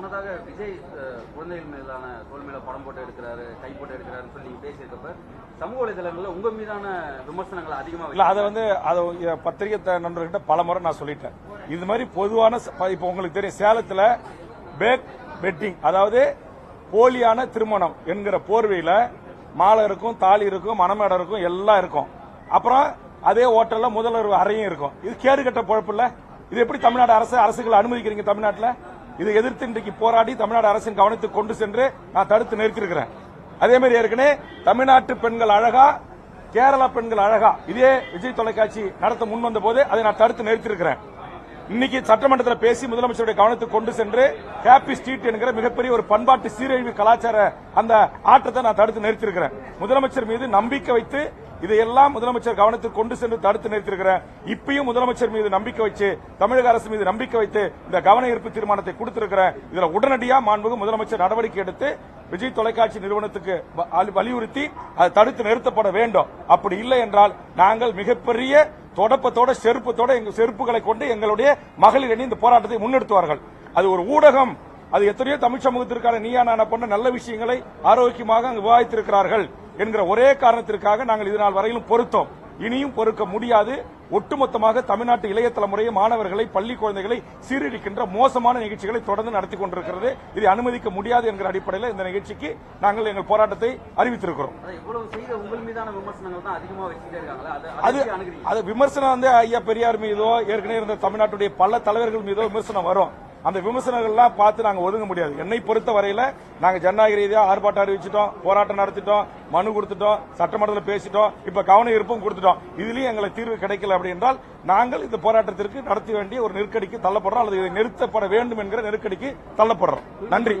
முன்னதாக விஜய் குழந்தைகள் மீதான தோல் மேல படம் போட்டு எடுக்கிறாரு கை போட்டு எடுக்கிறாருன்னு சொல்லி பேசியிருக்கப்ப சமூக வலைதளங்கள்ல உங்க மீதான விமர்சனங்கள் அதிகமா இல்ல அதை வந்து அதை பத்திரிகை நண்பர்கிட்ட பல முறை நான் சொல்லிட்டேன். இது மாதிரி பொதுவான இப்ப உங்களுக்கு தெரியும் சேலத்துல பேக் பெட்டிங் அதாவது போலியான திருமணம் என்கிற போர்வையில மாலை இருக்கும் தாலி இருக்கும் மணமேடம் இருக்கும் எல்லாம் இருக்கும். அப்புறம் அதே ஹோட்டல்ல முதல்வர் அறையும் இருக்கும். இது கேடு கட்ட பொழப்பு இல்ல? இது எப்படி தமிழ்நாடு அரசு அரசுகளை அனுமதிக்கிறீங்க தமிழ்நாட்டுல? இதை எதிர்த்து இன்றைக்கு போராடி தமிழ்நாடு அரசின் கவனத்துக்கு கொண்டு சென்று நான் தடுத்து நிறுத்திருக்கிறேன் அதே மாதிரி ஏற்கனவே தமிழ்நாட்டு பெண்கள் அழகா கேரளா பெண்கள் அழகா இதே விஜய் தொலைக்காட்சி நடத்த முன் வந்த போது அதை நான் தடுத்து நிறுத்தியிருக்கிறேன். இன்னைக்கு சட்டமன்றத்தில் பேசி முதலமைச்சருடைய கவனத்துக்கு கொண்டு சென்று ஹாப்பி ஸ்ட்ரீட் என்கிற மிகப்பெரிய ஒரு பண்பாட்டு சீரழிவு கலாச்சார அந்த ஆட்டத்தை நான் தடுத்து நிறுத்திருக்கிறேன் முதலமைச்சர் மீது நம்பிக்கை வைத்து இதையெல்லாம் முதலமைச்சர் கவனத்துக்கு கொண்டு சென்று தடுத்து நிறுத்திருக்கிறேன் இப்பயும் முதலமைச்சர் மீது நம்பிக்கை வச்சு தமிழக அரசு மீது நம்பிக்கை வைத்து இந்த கவன ஈர்ப்பு தீர்மானத்தை கொடுத்திருக்கிறேன் இதுல உடனடியாக மாண்புமிகு முதலமைச்சர் நடவடிக்கை எடுத்து விஜய் தொலைக்காட்சி நிறுவனத்துக்கு வலியுறுத்தி அது தடுத்து நிறுத்தப்பட வேண்டும். அப்படி இல்லை என்றால் நாங்கள் மிகப்பெரிய தொடப்பத்தோட செருப்பத்தோட எங்க செருப்புகளை கொண்டு எங்களுடைய மகளிர் அணி இந்த போராட்டத்தை முன்னெடுத்துவார்கள். அது ஒரு ஊடகம். அது எத்தனையோ தமிழ் சமூகத்திற்கான நீயா நானா போன்ற நல்ல விஷயங்களை ஆரோக்கியமாக அங்கு விவாதித்திருக்கிறார்கள். என்கிற ஒரே காரணத்திற்காக நாங்கள் இதனால் வரையிலும் பொருத்தோம் இனியும் பொறுக்க முடியாது. ஒட்டுமொத்தமாக தமிழ்நாட்டு இளைய தலைமுறையை மாணவர்களை பள்ளி குழந்தைகளை சீரழிக்கின்ற மோசமான நிகழ்ச்சிகளை தொடர்ந்து நடத்தி கொண்டிருக்கிறது. இதை அனுமதிக்க முடியாது என்கிற அடிப்படையில் இந்த நிகழ்ச்சிக்கு நாங்கள் எங்கள் போராட்டத்தை அறிவித்திருக்கிறோம். அது அது விமர்சனம் வந்து ஐயா பெரியார் மீதோ ஏற்கனவே இருந்த தமிழ்நாட்டுடைய பல தலைவர்கள் மீதோ விமர்சனம் வரும். அந்த விமர்சனங்கள்லாம் பார்த்து நாங்க ஒதுங்க முடியாது. என்னை பொறுத்த வரையில நாங்க ஜனநாயக ரீதியா ஆர்ப்பாட்டம் அறிவிச்சிட்டோம் போராட்டம் நடத்திட்டோம் மனு கொடுத்துட்டோம் சட்டமன்றத்தில் பேசிட்டோம் இப்ப கவன ஈர்ப்பும் கொடுத்துட்டோம். இதுலயும் எங்களுக்கு தீர்வு கிடைக்கல அப்படி என்றால் நாங்கள் இந்த போராட்டத்திற்கு நடத்த வேண்டிய ஒரு நெருக்கடிக்கு தள்ளப்படுறோம் அல்லது இதை நிறுத்தப்பட வேண்டும் என்கிற நெருக்கடிக்கு தள்ளப்படுறோம். நன்றி.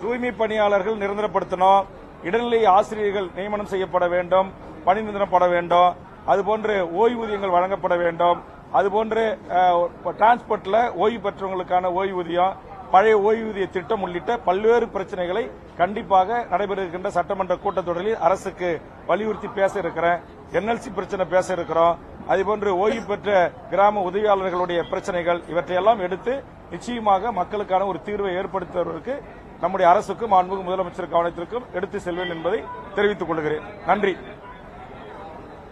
தூய்மை பணியாளர்கள் நிரந்தரப்படுத்தணும். இடைநிலை ஆசிரியர்கள் நியமனம் செய்யப்பட வேண்டும் பணி நிரந்தரப்பட வேண்டும். அதுபோன்று ஓய்வூதியங்கள் வழங்கப்பட வேண்டும். அதுபோன்று டிரான்ஸ்போர்ட்ல ஓய்வு பெற்றவங்களுக்கான ஓய்வூதியம் பழைய ஓய்வூதிய திட்டம் உள்ளிட்ட பல்வேறு பிரச்சனைகளை கண்டிப்பாக நடைபெற இருக்கின்ற சட்டமன்ற கூட்டத்தொடரில் அரசுக்கு வலியுறுத்தி பேச இருக்கிறேன். என்எல்சி பிரச்சனை பேச இருக்கிறோம். அதேபோன்று ஓய்வு பெற்ற கிராம உதவியாளர்களுடைய பிரச்சனைகள் இவற்றையெல்லாம் எடுத்து நிச்சயமாக மக்களுக்கான ஒரு தீர்வை ஏற்படுத்துவதற்கு நம்முடைய அரசுக்கும் மாண்புமிகு முதலமைச்சர் கவனத்திற்கும் எடுத்து செல்வேன் என்பதை தெரிவித்துக் கொள்கிறேன். நன்றி.